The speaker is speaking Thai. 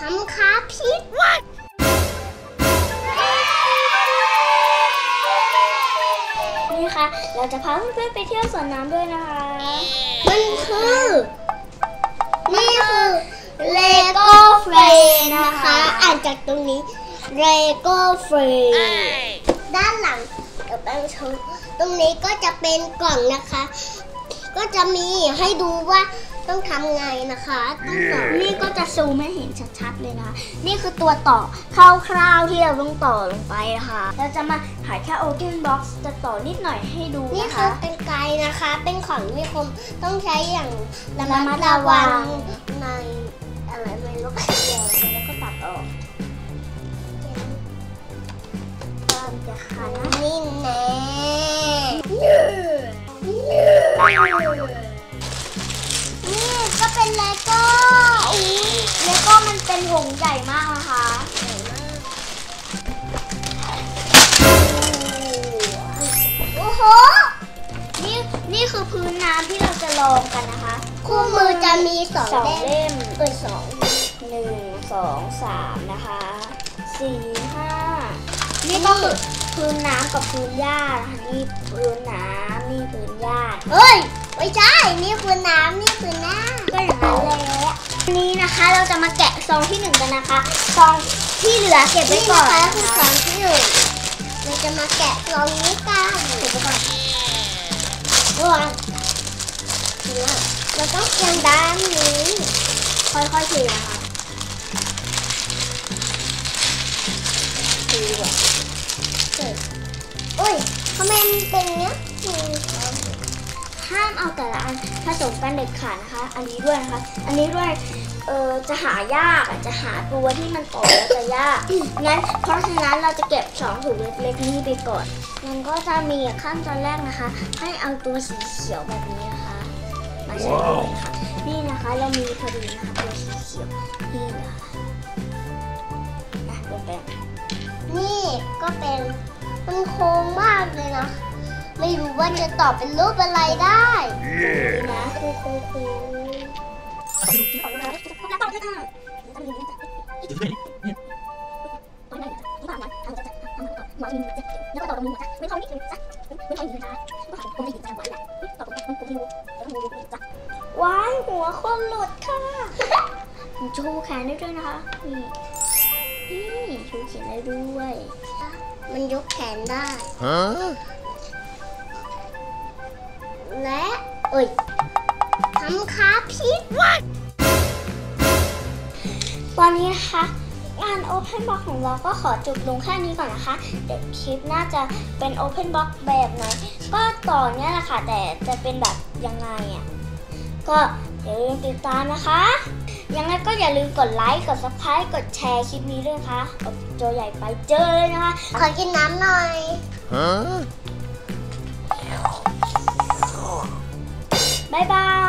ทำค้าพิษนี่ค่ะ เราจะพาเพื่อนๆไปเที่ยวสวนน้ำด้วยนะคะ มันคือนี่คือเลโก้เฟรนะคะ อ่านจากตรงนี้เลโก้เฟรด้านหลังเดี๋ยวแป้งโชว์ตรงนี้ก็จะเป็นกล่องนะคะ ก็จะมีให้ดูว่า ต้องทำไงนะคะต้องต่อนี่ก็จะซูมให้เห็นชัดๆเลยนะคะนี่คือตัวต่อคร่าวๆที่เราต้องต่อลงไปนะคะเราจะมาถ่ายแค่ Open Box จะต่อนิดหน่อยให้ดูนะคะนี่คือเป็นไกนะคะ เป็นของมีคมต้องใช้อย่างระมัดระวังในอะไรไม่รู้เดี๋ยวแล้วก็ตัดออกตอนจะขันนี่แน่นี่ก็เป็นเล โก้อุ๊ยเลโก้มันเป็นวงใหญ่มากนะคะใหญ่มากโอ้โห นี่นี่คือพื้นน้ำที่เราจะลองกันนะคะ คู่มือจะมีสองเล่มเออสองหนึ่งสองสามนะคะสี่ห้านี่ก็คือพื้นน้ำกับพื้นหญ้านะคะนี่พื้นน้ำนี่พื้นหญ้าเฮ้ยไม่ใช่นี่พื้นน้ำนี่พื้นหญ้า ก็อย่างนั้นแหละวันนี้นะคะเราจะมาแกะซองที่หนึ่งกันนะคะซองที่เหลือเก็บไว้ก่อนนะคะคือซองที่หนึ่งเราจะมาแกะซองนี้กันเก็บไว้ก่อนด้วยเราต้องเอียงด้านนี้ ค่อยๆเทนะคะ ห้ามเอาแต่ละอันผสมกันเด็ดขาดนะคะ อันนี้ด้วยนะคะ อันนี้ด้วยเออจะหายากอะจะหาตัวที่มันต่อแล้วจะยากงั้นเพราะฉะนั้นเราจะเก็บสองถุงเล็กๆนี้ไปก่อนมันก็จะมีขั้นตอนแรกนะคะ ให้เอาตัวสีเขียวแบบนี้นะคะมาใช้ด้วยค่ะนี่นะคะเรามีพอดีนะคะตัวสีเขียวนี่นะคะนะเป็นแบบนี่ก็เป็นมันโค้งมากเลยนะ ไม่รู้ว่าจะตอบเป็นรูปอะไรได้นะคือโค้งว้ายหัวคนหลุดค่ะชูแขนได้ด้วยนะคะ นี่นี่ชูแขนได้ด้วย มันยกแขนได้ Huh? และเอ้ยทำค้าพิษตอนนี้นะคะ งาน Open Box ของเราก็ขอจบลงแค่นี้ก่อนนะคะ เดี๋ยวคลิปน่าจะเป็น Open Box แบบไหนก็ต่อเนี้ยแหละค่ะ แต่จะเป็นแบบยังไงอะ ก็อย่าลืมติดตามนะคะ ยังไงก็อย่าลืมกดไลค์ กด subscribe กดแชร์คลิปนี้ด้วยนะคะกดโจใหญ่ไปเจอเลยนะคะ ขอกินน้ำหน่อย Huh? บ๊ายบาย